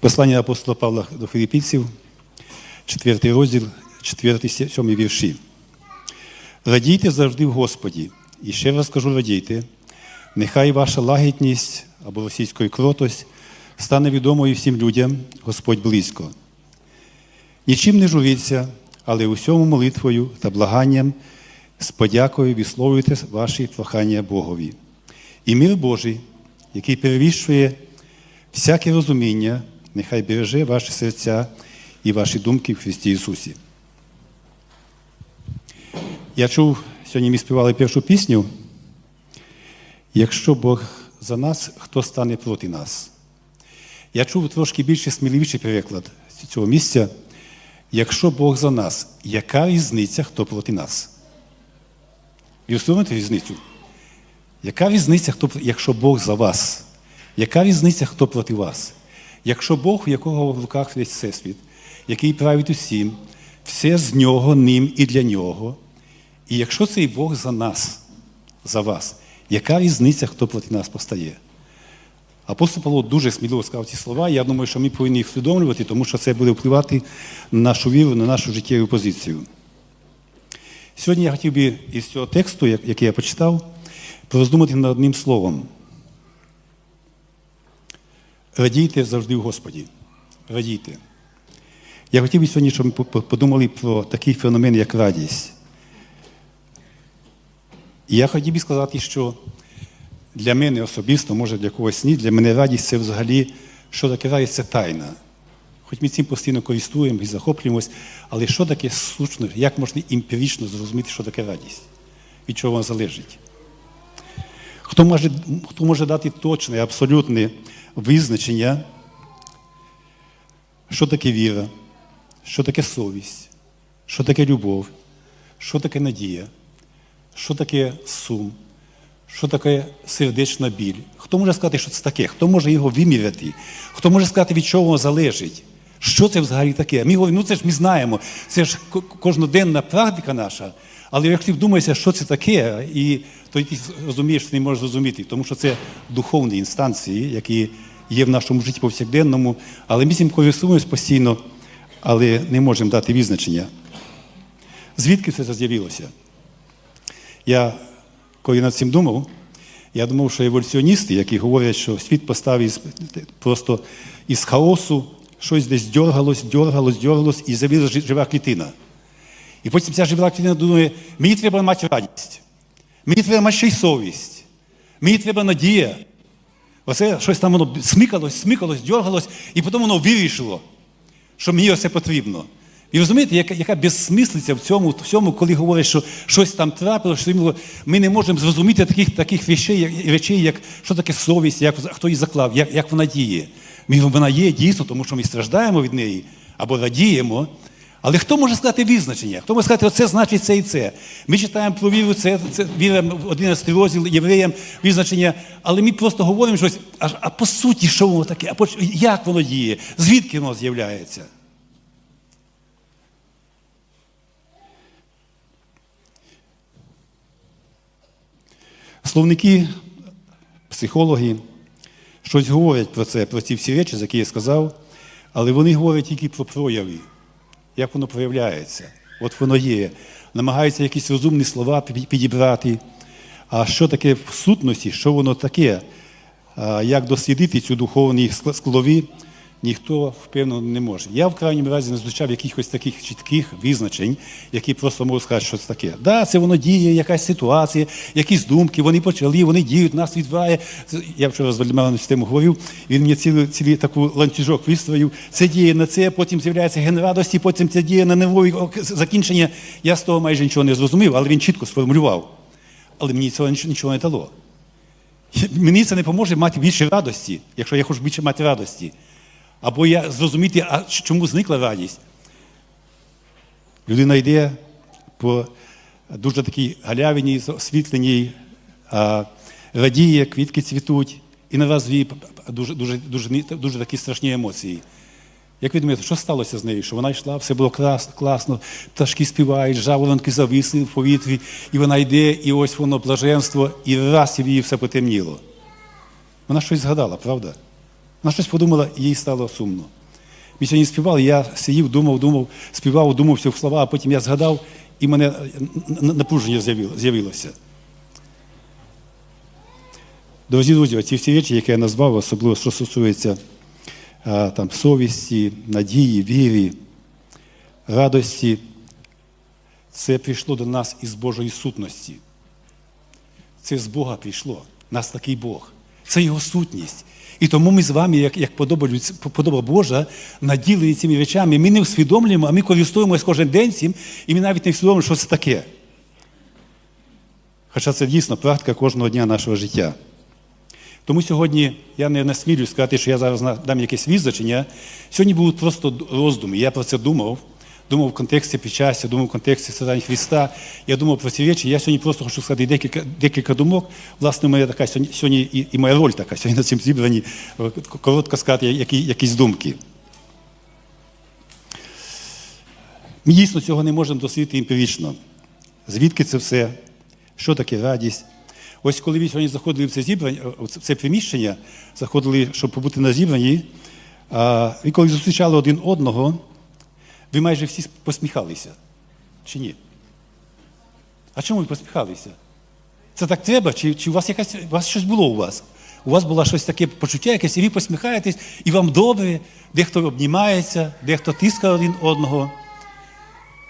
Послання апостола Павла до Филиппійців, 4 розділ, 4, 7 вірші. Радійте завжди в Господі. І ще раз кажу, радійте. Нехай ваша лагідність або російською кротость стане відомою всім людям, Господь близько. Нічим не журіться, але усьому молитвою та благанням з подякою висловлюйте ваші прохання Богові. І мир Божий, який перевіщує всяке розуміння, нехай береже ваші серця і ваші думки в Христі Ісусі. Я чув, сьогодні ми співали першу пісню. Якщо Бог за нас, хто стане проти нас? Я чув трошки більше сміливіший переклад цього місця. Якщо Бог за нас, яка різниця, хто проти нас? Ви розумієте різницю? Яка різниця, хто, якщо Бог за вас? Яка різниця, хто проти вас? Якщо Бог, у якого в руках весь всесвіт, який править усім, все з нього, ним і для нього. І якщо цей Бог за нас, за вас, яка різниця, хто проти нас постає? Апостол Павло дуже сміливо сказав ці слова. Я думаю, що ми повинні їх усвідомлювати, тому що це буде впливати на нашу віру, на нашу життєву позицію. Сьогодні я хотів би із цього тексту, який я почитав, пороздумати над одним словом. Радійте завжди в Господі. Радійте. Я хотів би сьогодні, щоб ми подумали про такий феномен, як радість. І я хотів би сказати, що для мене особисто, може для когось ні, для мене радість це взагалі, що таке радість це тайна. Хоч ми цим постійно користуємося і захоплюємось, але що таке сучно, як можна емпірично зрозуміти, що таке радість? Від чого вона залежить? Хто може, хто може дати точне, абсолютне визначення, що таке віра, що таке совість, що таке любов, що таке надія, що таке сум, що таке сердечна біль? Хто може сказати, що це таке? Хто може його виміряти? Хто може сказати, від чого залежить? Що це взагалі таке? Ми говоримо, ну це ж ми знаємо, це ж кожноденна практика наша. Але як ти вдумаєшся, що це таке, і то ти розумієш, що ти не можеш зрозуміти, тому що це духовні інстанції, які є в нашому житті повсякденному, але ми цим користуємося постійно, але не можемо дати визначення. Звідки все це з'явилося? Я, коли над цим думав, я думав, що еволюціоністи, які говорять, що світ поставив просто із хаосу, щось десь дергалось, дергалось, дергалось, і з'явилася жива клітина. І потім ця жива клітина думає, мені треба мати радість, мені треба ще й совість, мені треба надія. Оце щось там воно смикалось, смикалось, дергалось, і потім воно вирішило, що мені оце потрібно. І розумієте, яка яка безсмислиця в цьому, в цьому, коли говорять, що щось там трапилося, що ми не можемо зрозуміти таких таких речей, речей, як що таке совість, як хто її заклав, як як вона діє. Ми, вона є дійсно, тому що ми страждаємо від неї або радіємо. Але хто може сказати визначення? Хто може сказати, оце значить це і це? Ми читаємо про віру, це, це віра в 11 розділ євреям, визначення, але ми просто говоримо щось, а, а по суті, що воно таке, а як воно діє, звідки воно з'являється? Словники, психологи щось говорять про це, про ці всі речі, за які я сказав, але вони говорять тільки про прояви, як воно проявляється. От воно є. Намагаються якісь розумні слова підібрати. А що таке в сутності, що воно таке, як дослідити цю духовні складові, ніхто впевнено не може. Я в крайньому разі не зустрічав якихось таких чітких визначень, які просто можуть сказати, що це таке. Так, да, це воно діє, якась ситуація, якісь думки, вони почали, вони діють, нас відбирає. Я вчора з Вальдемаром систему говорив, він мені цілий цілий таку ланцюжок вистроїв. Це діє на це, потім з'являється ген радості, потім це діє на нервові закінчення. Я з того майже нічого не зрозумів, але він чітко сформулював. Але мені цього нічого не дало. Мені це не поможе мати більше радості, якщо я хочу більше мати радості. Або я зрозуміти, а чому зникла радість. Людина йде по дуже такій галявині, освітленій, радіє, квітки цвітуть, і на вас дві дуже, дуже, дуже, дуже такі страшні емоції. Як ви думаєте, що сталося з нею? Що вона йшла, все було класно, класно, пташки співають, жаворонки зависли в повітрі, і вона йде, і ось воно блаженство, і раз в її все потемніло. Вона щось згадала, правда? Вона щось подумала, і їй стало сумно. Ми сьогодні співали, я сидів, думав, думав, співав, думав всі слова, а потім я згадав, і мене напруження з'явилося. Дорогі друзі, ці всі речі, які я назвав, особливо що стосується там, совісті, надії, вірі, радості, це прийшло до нас із Божої сутності. Це з Бога прийшло. Нас такий Бог. Це Його сутність. І тому ми з вами, як, як подоба, Божа, наділені цими речами. Ми не усвідомлюємо, а ми користуємося кожен день цим, і ми навіть не усвідомлюємо, що це таке. Хоча це дійсно практика кожного дня нашого життя. Тому сьогодні я не насмілюю сказати, що я зараз дам якесь визначення. Сьогодні будуть просто роздуми. Я про це думав. Думав в контексті причастя, думав в контексті страждань Христа. Я думав про ці речі. Я сьогодні просто хочу сказати декілька, декілька думок. Власне, моя така сьогодні, сьогодні і, і моя роль така сьогодні на цьому зібранні. е, Коротко сказати, які, якісь думки. Ми дійсно цього не можемо дослідити емпірично. Звідки це все? Що таке радість? Ось коли ви сьогодні заходили в це зібрання, в це приміщення, заходили, щоб побути на зібранні, і коли зустрічали один одного, ви майже всі посміхалися. Чи ні? А чому ви посміхалися? Це так треба? Чи, чи у вас якась у вас щось було у вас? У вас було щось таке почуття, якесь, і ви посміхаєтесь, і вам добре, дехто обнімається, дехто тискає один одного.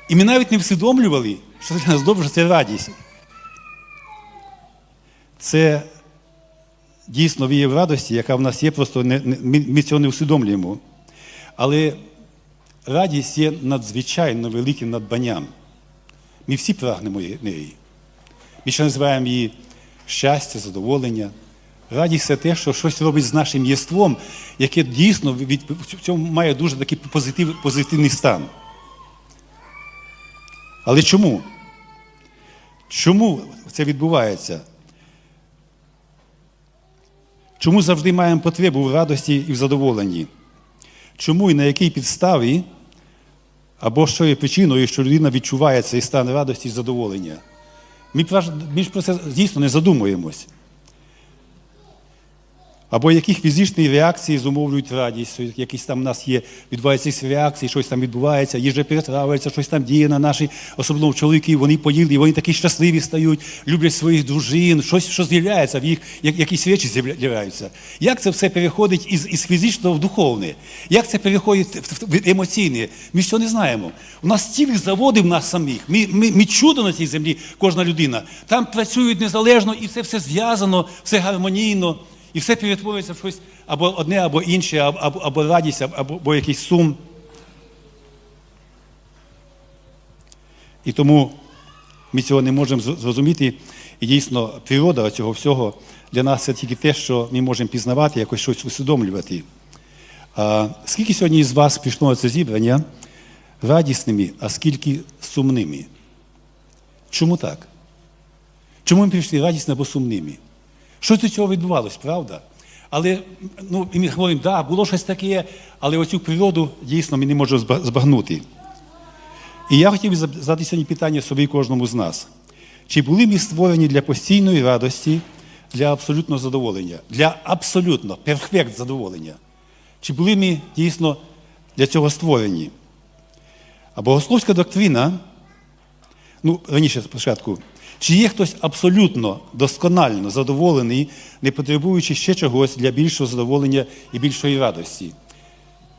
І ми навіть не всвідомлювали, що для нас добре, що це радість. Це дійсно віє в радості, яка в нас є, просто не, не, ми цього не усвідомлюємо. Але радість є надзвичайно великим надбанням. Ми всі прагнемо неї. Ми ще називаємо її щастя, задоволення. Радість це те, що щось робить з нашим єством, яке дійсно від, в цьому має дуже такий позитив, позитивний стан. Але чому? Чому це відбувається? Чому завжди маємо потребу в радості і в задоволенні? Чому і на якій підставі, або що є причиною, що людина відчуває цей стан радості і задоволення? Ми, ж про це дійсно не задумуємось. Або яких фізичні реакції зумовлюють радість, якісь там у нас є, відбуваються реакції, щось там відбувається, їжа перетравлюється, щось там діє на наші, особливо чоловіки, вони поїли, вони такі щасливі стають, люблять своїх дружин, щось, що з'являється в їх, як- якісь речі з'являються. Як це все переходить із, із фізичного в духовне? Як це переходить в, в, в емоційне? Ми що не знаємо. У нас цілі заводи в нас самих. Ми, ми, ми чудо на цій землі, кожна людина. Там працюють незалежно, і це все зв'язано, все гармонійно. І все перетворюється в щось або одне, або інше, або, або, радість, або, або якийсь сум. І тому ми цього не можемо зрозуміти. І дійсно, природа цього всього для нас це тільки те, що ми можемо пізнавати, якось щось усвідомлювати. А скільки сьогодні із вас прийшло на це зібрання радісними, а скільки сумними? Чому так? Чому ми прийшли радісними або сумними? Щось до цього відбувалось, правда? Але ну, і ми говоримо, да, було щось таке, але оцю природу дійсно ми не можемо збагнути. І я хотів би задати сьогодні питання собі кожному з нас. Чи були ми створені для постійної радості, для абсолютного задоволення, для абсолютно перфект задоволення? Чи були ми дійсно для цього створені? А богословська доктрина Ну, раніше спочатку. Чи є хтось абсолютно досконально задоволений, не потребуючи ще чогось для більшого задоволення і більшої радості?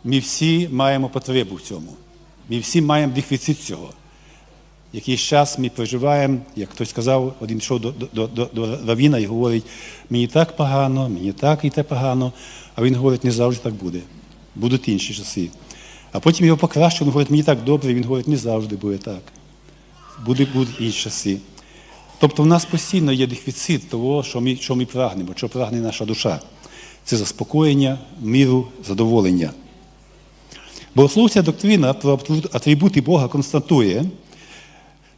Ми всі маємо потребу в цьому. Ми всі маємо дефіцит цього. Якийсь час ми проживаємо, як хтось сказав, один йшов до, до, до, до Равіна і говорить, мені так погано, мені так і те погано. А він говорить, не завжди так буде. Будуть інші часи. А потім його покращили, він говорить, мені так добре, він говорить, не завжди буде так буде, будуть інші часи. Тобто в нас постійно є дефіцит того, що ми, що ми прагнемо, що прагне наша душа. Це заспокоєння, миру, задоволення. Богословця доктрина про атрибути Бога констатує,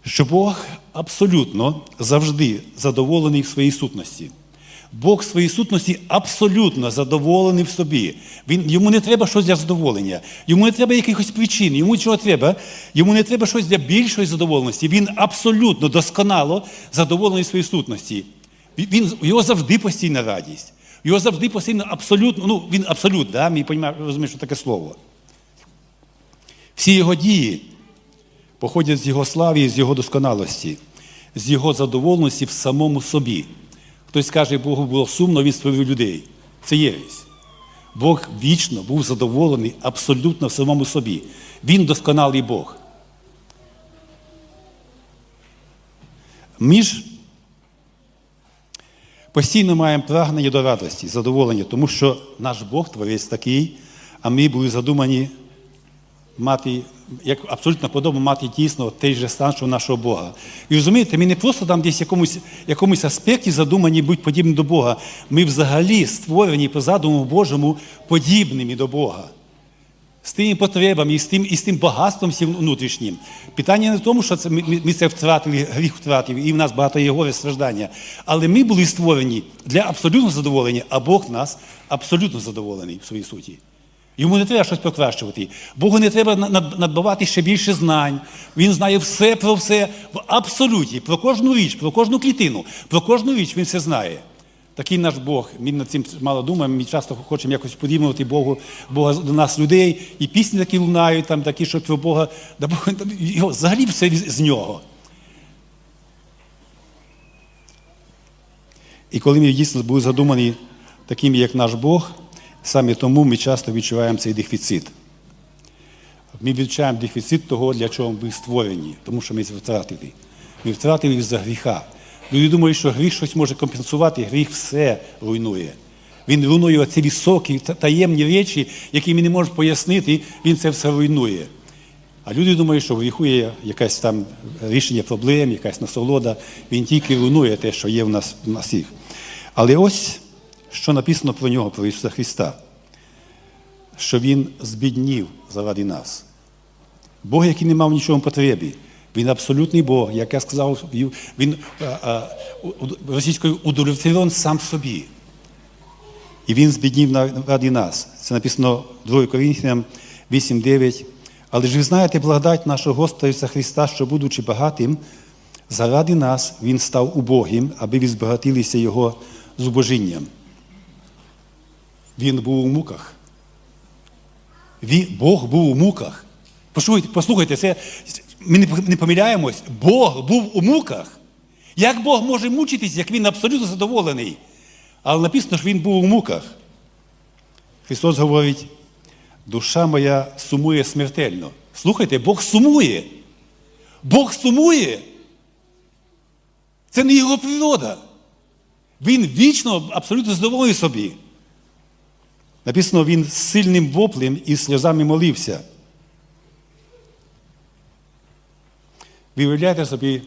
що Бог абсолютно завжди задоволений в своїй сутності. Бог в своїй сутності абсолютно задоволений в собі. Він, йому не треба щось для задоволення, йому не треба якихось причин, йому чого треба, йому не треба щось для більшої задоволеності. Він абсолютно досконало задоволений в своїй сутності. Він, його завжди постійна радість. Його завжди постійно абсолютно, ну він абсолют, да? ми розуміємо, що таке слово. Всі його дії походять з його слави і з його досконалості, з його задоволеності в самому собі. Хтось каже, Богу було сумно, він створив людей. Це єресь. Бог вічно був задоволений абсолютно в самому собі. Він досконалий Бог. Ми ж постійно маємо прагнення до радості, задоволення, тому що наш Бог творець такий, а ми були задумані мати, як абсолютно подобно мати дійсно той же стан, що нашого Бога. І розумієте, ми не просто там десь в якомусь, якомусь аспекті задумані бути подібні до Бога. Ми взагалі створені по задуму Божому подібними до Бога. З тими потребами і з тим, і з тим багатством всім внутрішнім. Питання не в тому, що це ми- ми це втратили, гріх втратив, і в нас багато є горе страждання. Але ми були створені для абсолютного задоволення, а Бог нас абсолютно задоволений в своїй суті. Йому не треба щось покращувати. Богу не треба на- надбавати ще більше знань. Він знає все про все в абсолюті, про кожну річ, про кожну клітину, про кожну річ він все знає. Такий наш Бог. Ми над цим мало думаємо, ми часто хочемо якось порівнювати Богу, Бога до нас людей. І пісні такі лунають, там такі, що про Бога, да Бог його, взагалі все з нього. І коли ми дійсно були задумані такими, як наш Бог, саме тому ми часто відчуваємо цей дефіцит. Ми відчуваємо дефіцит того, для чого ми створені, тому що ми втратили. Ми втратили за гріха. Люди думають, що гріх щось може компенсувати, гріх все руйнує. Він руйнує ці високі таємні речі, які ми не можемо пояснити, він це все руйнує. А люди думають, що в гріху є якесь там рішення проблем, якась насолода. Він тільки руйнує те, що є в нас в нас їх. Але ось що написано про нього, про Ісуса Христа, що Він збіднів заради нас. Бог, який не мав нічого потребі. Він абсолютний Бог, як я сказав, він російською удовлетворен сам собі. І він збіднів ради нас. Це написано 2 Коринфянам 8.9. Але ж ви знаєте благодать нашого Господа Ісуса Христа, що, будучи багатим, заради нас Він став убогим, аби ви збагатилися Його зубожінням. Він був у муках. Бог був у муках. Послухайте, послухайте, це, ми не, помиляємось. Бог був у муках. Як Бог може мучитись, як він абсолютно задоволений? Але написано, що він був у муках. Христос говорить, душа моя сумує смертельно. Слухайте, Бог сумує. Бог сумує. Це не його природа. Він вічно абсолютно задоволений собі. Написано, він з сильним воплем і сльозами молився. Ви уявляєте собі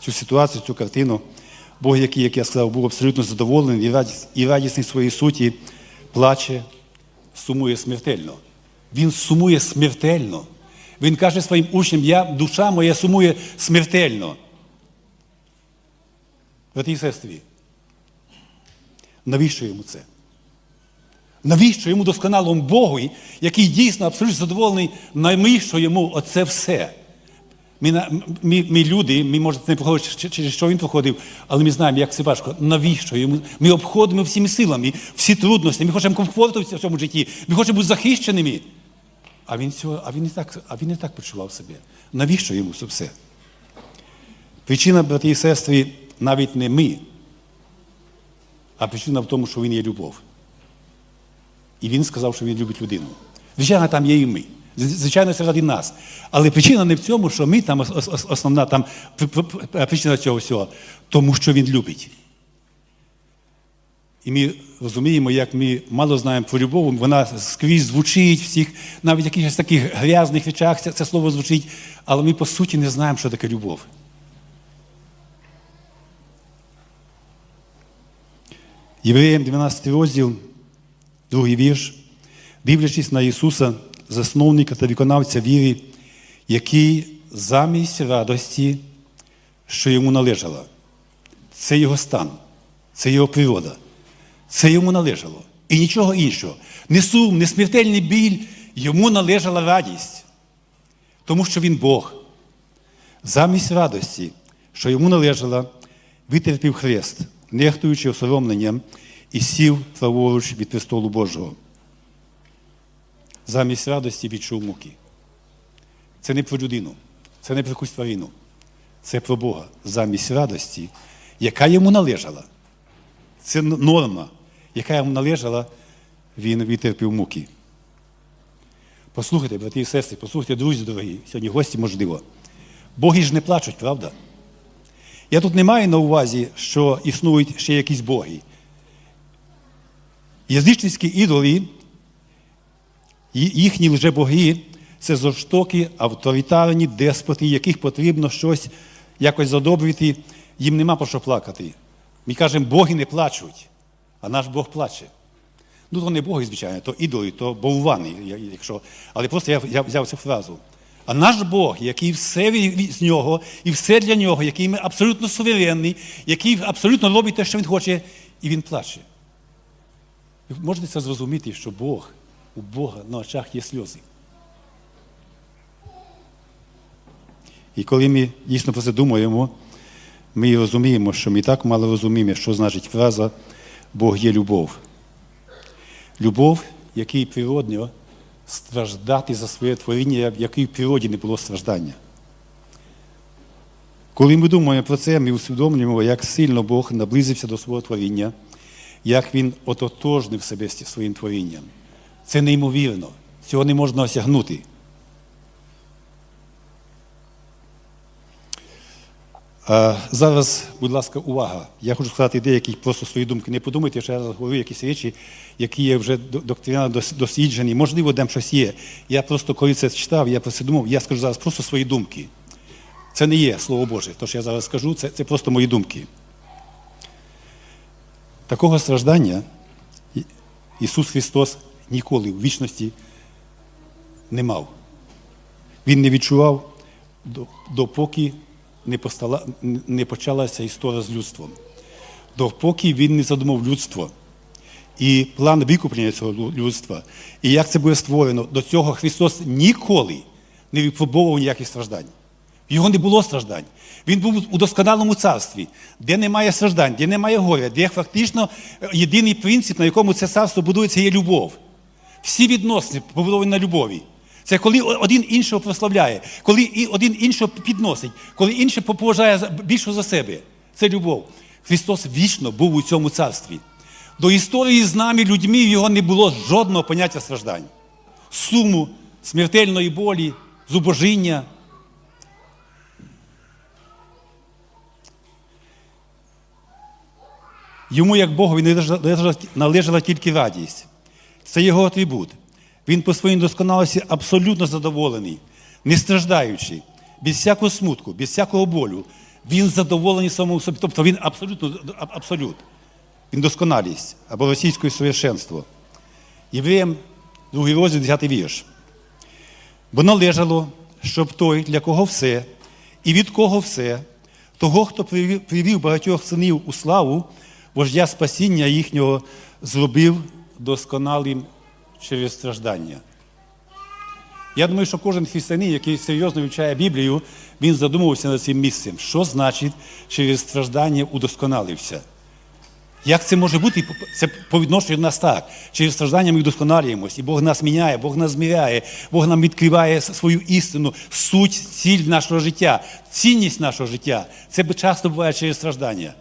цю ситуацію, цю картину. Бог, який, як я сказав, був абсолютно задоволений і радісний своїй суті, плаче, сумує смертельно. Він сумує смертельно. Він каже своїм учням, я, душа моя сумує смертельно. Брати і сестри, навіщо йому це? Навіщо йому досконалому Богу, який дійсно абсолютно задоволений, навіщо йому оце все? Ми, ми, ми люди, ми може не проходимо через що він проходив, але ми знаємо, як це важко. Навіщо йому? Ми обходимо всіми силами, всі трудності, ми хочемо комфорту в цьому житті, ми хочемо бути захищеними. А він, цього, а він, не так, а він не так почував себе. Навіщо йому це все? Причина, брати і сестри, навіть не ми, а причина в тому, що він є любов. І він сказав, що він любить людину. Звичайно, там є і ми. Звичайно, це ради нас. Але причина не в цьому, що ми там ос- ос- основна там пр- пр- пр- причина цього всього, тому що він любить. І ми розуміємо, як ми мало знаємо про любов, вона скрізь звучить всіх, навіть в якихось таких грязних речах це, це слово звучить, але ми по суті не знаємо, що таке любов. Євреям 12 розділ, другий вірш, дивлячись на Ісуса, засновника та виконавця віри, який замість радості, що йому належала, це його стан, це його природа, це йому належало. І нічого іншого. Не сум, не смертельний біль, йому належала радість, тому що він Бог. Замість радості, що йому належала, витерпів хрест, нехтуючи осоромленням, і сів праворуч від престолу Божого. Замість радості відчув муки. Це не про людину, це не про якусь тварину. Це про Бога. Замість радості, яка йому належала. Це норма, яка йому належала, він витерпів муки. Послухайте, брати і сестри, послухайте, друзі дорогі, сьогодні гості можливо. Боги ж не плачуть, правда? Я тут не маю на увазі, що існують ще якісь боги. Язичницькі ідоли, ї- їхні лжебоги це жорстокі, авторитарні деспоти, яких потрібно щось якось задобрити, їм нема про що плакати. Ми кажемо, боги не плачуть, а наш Бог плаче. Ну, то не боги, звичайно, то ідоли, то боввани, якщо. Але просто я, я взяв цю фразу. А наш Бог, який все з нього, і все для нього, який ми абсолютно суверенний, який абсолютно робить те, що він хоче, і він плаче. Ви можете це зрозуміти, що Бог, у Бога на очах є сльози. І коли ми дійсно про це думаємо, ми розуміємо, що ми так мало розуміємо, що значить фраза Бог є любов. Любов, який природньо страждати за своє творіння, в в природі не було страждання. Коли ми думаємо про це, ми усвідомлюємо, як сильно Бог наблизився до свого творіння, як Він ототожнив себе своїм творінням. Це неймовірно. Цього не можна осягнути. Зараз, будь ласка, увага. Я хочу сказати деякі просто свої думки. Не подумайте, що я говорю якісь речі, які є вже до- доктринально досліджені. Можливо, там щось є. Я просто, коли це читав, я про це думав, я скажу зараз просто свої думки. Це не є Слово Боже. Те, що я зараз скажу, це, це просто мої думки. Такого страждання Ісус Христос ніколи в вічності не мав. Він не відчував, допоки не, постала, не почалася історія з людством. Допоки він не задумав людство і план викуплення цього людства, і як це буде створено, до цього Христос ніколи не випробовував ніяких страждань. В Його не було страждань. Він був у досконалому царстві, де немає страждань, де немає горя, де фактично е, єдиний принцип, на якому це царство будується, є любов. Всі відносини побудовані на любові. Це коли один іншого прославляє, коли один іншого підносить, коли інший поважає більше за себе. Це любов. Христос вічно був у цьому царстві. До історії з нами, людьми, в його не було жодного поняття страждань. Суму, смертельної болі, зубожіння. Йому, як Богові, належала, належала тільки радість. Це його атрибут. Він по своїй досконалості абсолютно задоволений, не страждаючи, без всякого смутку, без всякого болю. Він задоволений самому собі. Тобто він абсолютно абсолют. Він досконалість або російське совершенство. Євреям, другий розділ, 10 вірш. Бо належало, щоб той, для кого все, і від кого все, того, хто привів, привів багатьох синів у славу, вождя спасіння їхнього зробив досконалим через страждання. Я думаю, що кожен християнин, який серйозно вивчає Біблію, він задумувався над цим місцем. Що значить через страждання удосконалився? Як це може бути? Це по відношенню до нас так. Через страждання ми вдосконалюємось, і Бог нас міняє, Бог нас зміряє, Бог нам відкриває свою істину, суть, ціль нашого життя, цінність нашого життя. Це часто буває через страждання,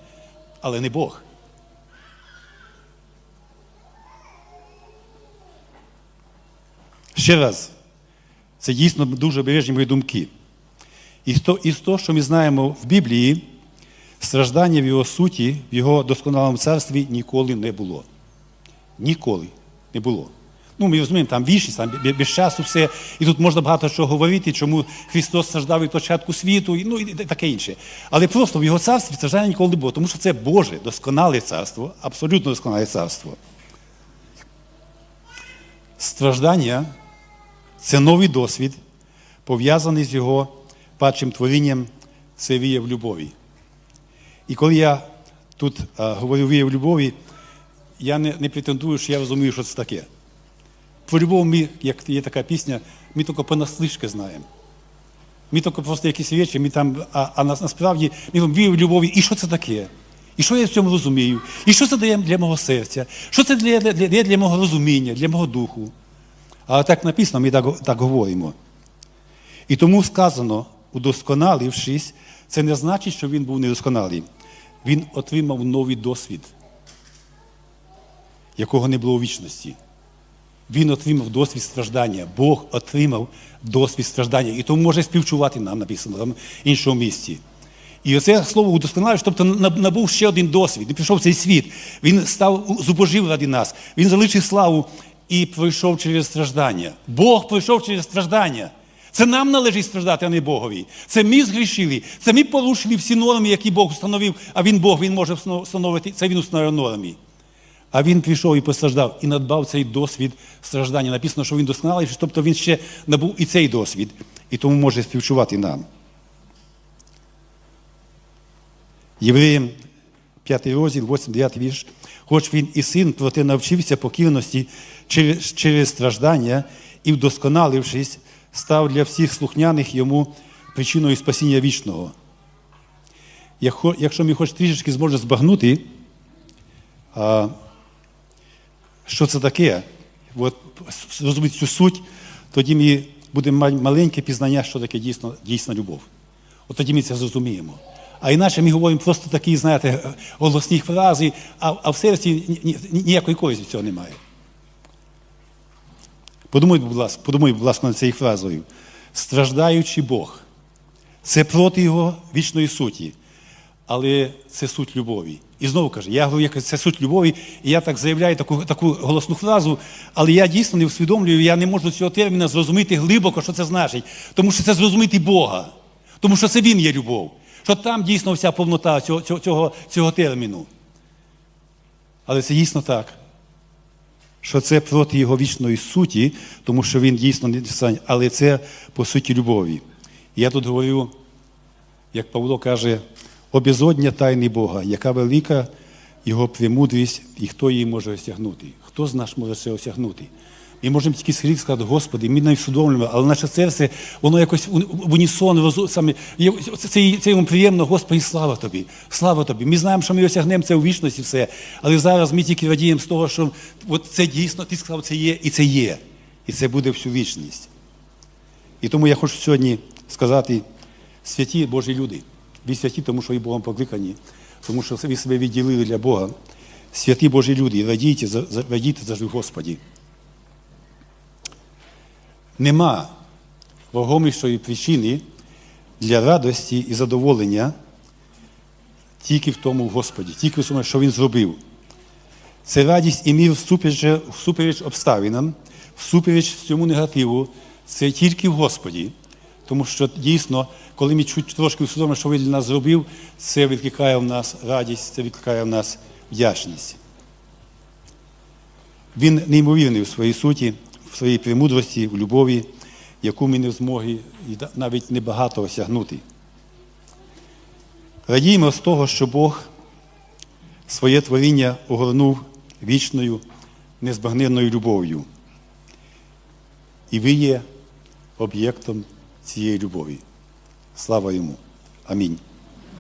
але не Бог. Ще раз, це дійсно дуже обережні мої думки. І того, і того, що ми знаємо в Біблії, страждання в його суті, в його досконалому царстві ніколи не було. Ніколи не було. Ну, ми розуміємо, там вічність, там без часу все. І тут можна багато чого говорити, чому Христос страждав від початку світу, і, ну і таке інше. Але просто в його царстві страждання ніколи не було, тому що це Боже досконале царство, абсолютно досконале царство. Страждання це новий досвід, пов'язаний з його падшим творінням, це віяв любові. І коли я тут а, говорю віяв любові, я не, не претендую, що я розумію, що це таке. Про любов ми, як є така пісня, ми тільки понаслишки знаємо. Ми тільки просто якісь речі, ми там, а, а нас- насправді ми там віяв любові, і що це таке? І що я в цьому розумію? І що це дає для мого серця? Що це дає для, для, для мого розуміння, для мого духу? А так написано, ми так, так говоримо. І тому сказано, удосконалившись, це не значить, що він був недосконалий. Він отримав новий досвід, якого не було у вічності. Він отримав досвід страждання. Бог отримав досвід страждання. І тому може співчувати нам, написано там іншому місці. І оце слово удосконалившись, тобто набув ще один досвід. Він пішов цей світ. Він став зубожив ради нас. Він залишив славу і пройшов через страждання. Бог пройшов через страждання. Це нам належить страждати, а не Богові. Це ми згрішили, це ми порушили всі норми, які Бог встановив, а він Бог, він може встановити, це він установив норми. А він прийшов і постраждав, і надбав цей досвід страждання. Написано, що він досконалий, тобто він ще набув і цей досвід, і тому може співчувати нам. Євреям 5 розділ, 8-9 вірш. Хоч він і син, проте навчився покірності через, через страждання і, вдосконалившись, став для всіх слухняних йому причиною спасіння вічного. Якщо ми хоч трішечки зможемо збагнути, що це таке, от, зрозуміти цю суть, тоді ми будемо маленьке пізнання, що таке дійсно, дійсна любов. От тоді ми це зрозуміємо. А інакше ми говоримо просто такі, знаєте, голосні фрази, а, а в серці ніякої користі від цього немає. Подумайте, будь ласка, подумайте, будь ласка, над цією фразою. Страждаючий Бог. Це проти Його вічної суті. Але це суть любові. І знову каже, я говорю, як це суть любові, і я так заявляю таку таку голосну фразу, але я дійсно не усвідомлюю, я не можу цього терміна зрозуміти глибоко, що це значить. Тому що це зрозуміти Бога. Тому що це Він є любов. Що там дійсно вся повнота цього, цього, цього, терміну. Але це дійсно так. Що це проти його вічної суті, тому що він дійсно не дістане, але це по суті любові. Я тут говорю, як Павло каже, обізодня тайни Бога, яка велика його премудрість, і хто її може осягнути? Хто з нас може це осягнути? Ми можемо тільки скрізь сказати, Господи, ми не усвідомлюємо, але наше серце, воно якось в унісон, саме, це, це йому приємно, Господи, слава Тобі, слава Тобі. Ми знаємо, що ми осягнемо це у вічності все, але зараз ми тільки радіємо з того, що от це дійсно, ти сказав, це є, і це є. І це буде всю вічність. І тому я хочу сьогодні сказати, святі Божі люди, ви святі, тому що і Богом покликані, тому що ви себе відділили для Бога. Святі Божі люди, радійте, радійте завжди Господі. Нема вагомішої причини для радості і задоволення тільки в тому Господі, тільки в тому, що Він зробив. Це радість і мір всупереч, всупереч обставинам, всупереч всьому негативу, це тільки в Господі. Тому що дійсно, коли ми чуть трошки усвідомимо, що він для нас зробив, це викликає в нас радість, це викликає в нас вдячність. Він неймовірний у своїй суті, в своїй премудрості, в любові, яку ми не в змогі навіть небагато осягнути. Радіємо з того, що Бог своє творіння огорнув вічною, незбагненною любов'ю. І ви є об'єктом цієї любові. Слава йому. Амінь.